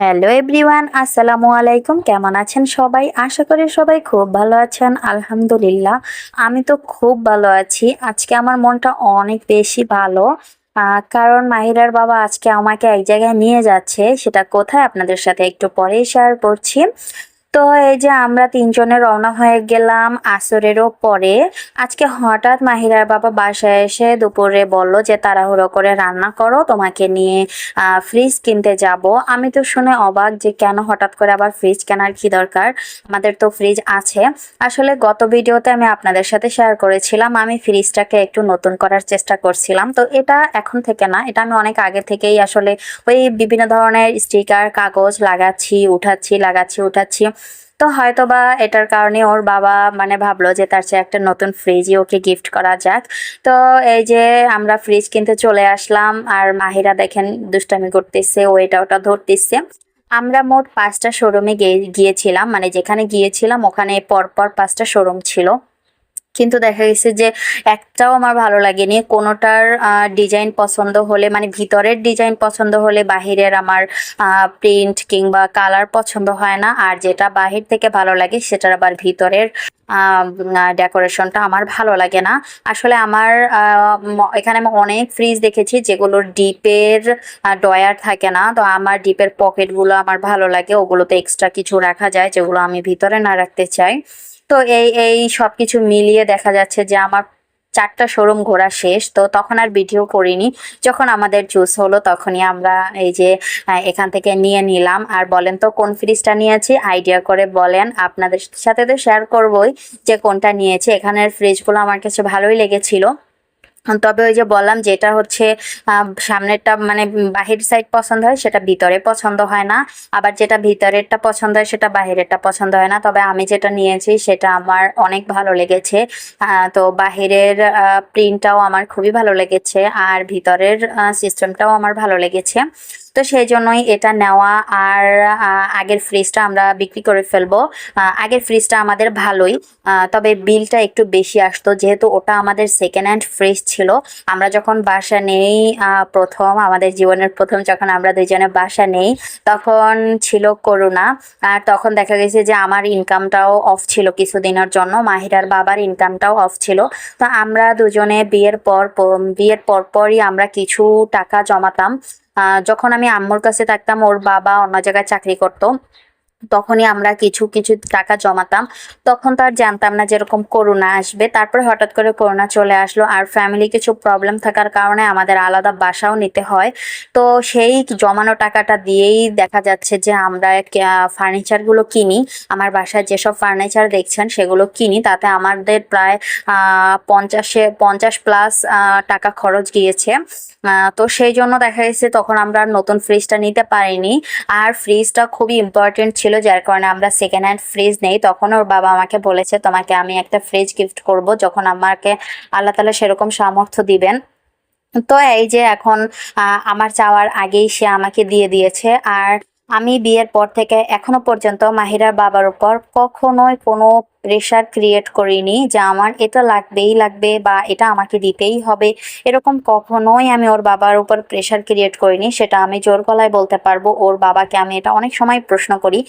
Hello everyone, আসসালামু আলাইকুম। কেমন আছেন সবাই? আশা করি সবাই খুব ভালো আছেন। আলহামদুলিল্লাহ, আমি তো খুব ভালো আছি। আজকে আমার মনটা অনেক বেশি ভালো। কারণ মাহিরার বাবা আজকে আমাকে এক জায়গায় নিয়ে যাচ্ছে। সেটা কোথায়? আপনাদের সাথে একটু পরেই শেয়ার করছি। তো এই যে আমরা তিনজনে রওনা হয়ে গেলাম আসরেরও পরে। আজকে হঠাৎ মাহিরার বাবা বাসায় এসে দুপুরে বলল যে, তাড়াহুড়ো করে রান্না করো, তোমাকে নিয়ে ফ্রিজ কিনতে যাব। আমি তো শুনে অবাক যে, কেন হঠাৎ করে আবার ফ্রিজ কেনার কি দরকার? আমাদের তো ফ্রিজ আছে। আসলে গত ভিডিওতে আমি আপনাদের সাথে শেয়ার করেছিলাম, আমি ফ্রিজটাকে একটু নতুন করার চেষ্টা করছিলাম। তো এটা এখন থেকে না, এটা আমি অনেক আগে থেকেই আসলে ওই বিভিন্ন ধরনের স্টিকার কাগজ লাগাচ্ছি, উঠাচ্ছি লাগাচ্ছি, উঠাচ্ছি। তো হয়তো বা এটার কারণে ওর বাবা মানে ভাবলো যে তার চেয়ে একটা নতুন ফ্রিজই ওকে গিফট করা যাক। তো এই যে আমরা ফ্রিজ কিনতে চলে আসলাম আর মাহিরা দেখেন দুষ্টামি করতেছে ও এটা ওটা ধরতেছে। আমরা মোট পাঁচটা শোরুমে গিয়েছিলাম মানে যেখানে গিয়েছিলাম ওখানে পরপর পাঁচটা শোরুম ছিল। কিন্তু দেখা গেছে যে একটাও আমার ভালো লাগেনি। কোনোটার ডিজাইন পছন্দ হলে মানে ভিতরের ডিজাইন পছন্দ হলে বাহিরের আমার প্রিন্ট কিংবা কালার পছন্দ হয় না। আর যেটা বাহির থেকে ভালো লাগে, সেটার আবার ভিতরের ডেকোরেশনটা আমার ভালো লাগে না। আসলে আমার এখানে আমি অনেক ফ্রিজ দেখেছি যেগুলোর ডিপের ডয়ার থাকে না। তো আমার ডিপের পকেটগুলো আমার ভালো লাগে, ওগুলোতে এক্সট্রা কিছু রাখা যায়, যেগুলো আমি ভিতরে না রাখতে চাই। তো এই এই সব কিছু মিলিয়ে দেখা যাচ্ছে যে আমার চারটা শোরুম ঘোরা শেষ, তো তখন আর ভিডিও করিনি। যখন আমাদের চুজ হলো তখনই আমরা এই যে এখান থেকে নিয়ে নিলাম। আর বলেন তো কোন ফ্রিজটা নিয়েছি? আইডিয়া করে বলেন, আপনাদের সাথে তো শেয়ার করবই যে কোনটা নিয়েছি। এখানের ফ্রিজগুলো আমার কাছে ভালোই লেগেছিল। তবে ওই যে বললাম যেটা হচ্ছে সামনেরটা মানে বাহির সাইড পছন্দ হয় সেটা ভিতরে পছন্দ হয় না। আবার যেটা ভিতরেরটা পছন্দ হয় সেটা বাহিরেরটা পছন্দ হয় না। তবে আমি যেটা নিয়েছি সেটা আমার অনেক ভালো লেগেছে। তো বাহিরের প্রিন্টটাও আমার খুবই ভালো লেগেছে। আর ভিতরের সিস্টেমটাও আমার ভালো লেগেছে। তো সেই জন্যই এটা নেওয়া আর আগের ফ্রিজটা আমরা বিক্রি করে ফেলব। আগের ফ্রিজটা আমাদের ভালোই। তবে বিলটা একটু বেশি আসতো, যেহেতু ওটা আমাদের সেকেন্ড হ্যান্ড ফ্রিজ ছিল। আমরা যখন বাসা নেই প্রথম, আমাদের জীবনের প্রথম যখন আমরা দুইজনে বাসা নেই, তখন ছিল করোনা আর তখন দেখা গেছে যে আমার ইনকামটাও অফ ছিল কিছুদিনের জন্য, মাহিরার বাবার ইনকামটাও অফ ছিল। তো আমরা দুজনে বিয়ের পর বিয়ের পরপরই আমরা কিছু টাকা জমাতাম। যখন আমি আম্মুর কাছে থাকতাম ওর বাবা অন্য জায়গায় চাকরি করতো। তখনই আমরা কিছু কিছু টাকা জমাতাম। তখন তো আর জানতাম না যেরকম করোনা আসবে। তারপরে হঠাৎ করে করোনা চলে আসলো। আর ফ্যামিলি কিছু প্রবলেম থাকার কারণে আমাদের আলাদা বাসাও নিতে হয়। তো সেই জমানো টাকাটা দিয়েই দেখা যাচ্ছে যে আমরা ফার্নিচারগুলো কিনি। আমার বাসায় যেসব ফার্নিচার দেখছেন সেগুলো কিনি। তাতে আমাদের প্রায় পঞ্চাশে, পঞ্চাশ প্লাস টাকা খরচ গিয়েছে। তো সেই জন্য দেখা গেছে তখন আমরা নতুন ফ্রিজটা নিতে পারিনি। আর ফ্রিজটা খুবই ইম্পর্টেন্ট ছিল যার কারণে আমরা সেকেন্ড হ্যান্ড ফ্রিজ নেই। তখন ওর বাবা আমাকে বলেছে, তোমাকে আমি একটা ফ্রিজ গিফট করব, যখন আমাকে আল্লাহ তালা সেরকম সামর্থ্য দিবেন। তো এই যে এখন আমার চাওয়ার আগেই সে আমাকে দিয়ে দিয়েছে। আর আমি বিয়ের পর থেকে এখনও পর্যন্ত মাহিরার বাবার উপর কখনোই কোনো প্রেশার ক্রিয়েট করিনি যে আমার এটা লাগবেই লাগবে বা এটা আমাকে দিতেই হবে। এরকম কখনোই আমি ওর বাবার উপর প্রেশার ক্রিয়েট করিনি, সেটা আমি জোর গলায় বলতে পারব। ওর বাবাকে আমি এটা অনেক সময় প্রশ্ন করি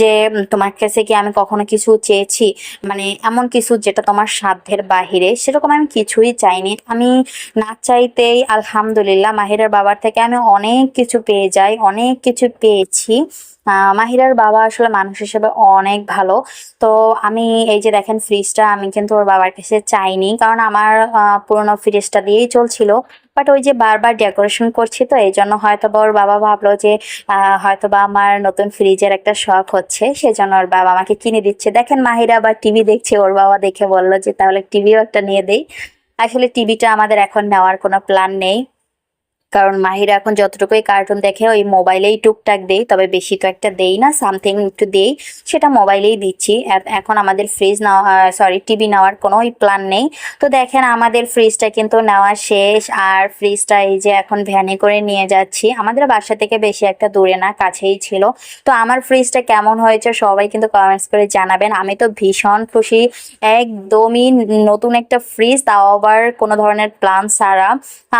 যে তোমার কাছে কি আমি কখনো কিছু চেয়েছি? মানে এমন কিছু যেটা তোমার সাধ্যের বাহিরে, সেরকম আমি কিছুই চাইনি। আমি না চাইতেই আলহামদুলিল্লাহ মাহিরের বাবার থেকে আমি অনেক কিছু পেয়ে যাই, অনেক কিছু পেয়েছি। মাহিরার বাবা আসলে মানুষ হিসেবে অনেক ভালো। তো আমি এই যে দেখেন ফ্রিজটা আমি কিন্তু ওর বাবার কাছে চাইনি। কারণ আমার পুরোনো ফ্রিজটা দিয়েই চলছিল। বাট ওই যে বারবার ডেকোরেশন করছি তো, এই জন্য হয়তো বা ওর বাবা ভাবলো যে হয়তো বা আমার নতুন ফ্রিজের একটা শখ হচ্ছে। সেজন্য ওর বাবা আমাকে কিনে দিচ্ছে। দেখেন মাহিরা আবার টিভি দেখছে, ওর বাবা দেখে বলল যে, তাহলে টিভিও একটা নিয়ে দেই। আসলে টিভিটা আমাদের এখন নেওয়ার কোনো প্ল্যান নেই। কারণ মাহিরা এখন যতটুকুই কার্টুন দেখে ওই মোবাইলেই টুকটাক দেই, তবে বেশি তো একটা দেই না সামথিং একটু দেই, সেটা মোবাইলেই দিচ্ছি। এখন আমাদের ফ্রিজ নেওয়া সরি টিভি নেওয়ার কোনো প্ল্যান নেই। তো দেখেন আমাদের ফ্রিজটা কিন্তু নেওয়া শেষ, আর ফ্রিজটা এই যে এখন ভ্যানে করে নিয়ে যাচ্ছি। আমাদের বাসা থেকে বেশি একটা দূরে না, কাছেই ছিল। তো আমার ফ্রিজটা কেমন হয়েছে সবাই কিন্তু কমেন্টস করে জানাবেন। আমি তো ভীষণ খুশি, একদমই নতুন একটা ফ্রিজ তাও আবার কোনো ধরনের প্ল্যান ছাড়া।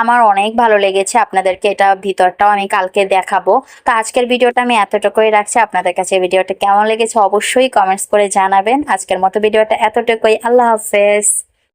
আমার অনেক ভালো লেগেছে আপনাদেরকে এটা ভিতরটাও আমি কালকে দেখাবো। তো আজকের ভিডিওটা আমি এতটুকুই রাখছি। আপনাদের কাছে ভিডিওটা কেমন লেগেছে অবশ্যই কমেন্টস করে জানাবেন। আজকের মতো ভিডিওটা এতটুকুই। আল্লাহ হাফেজ।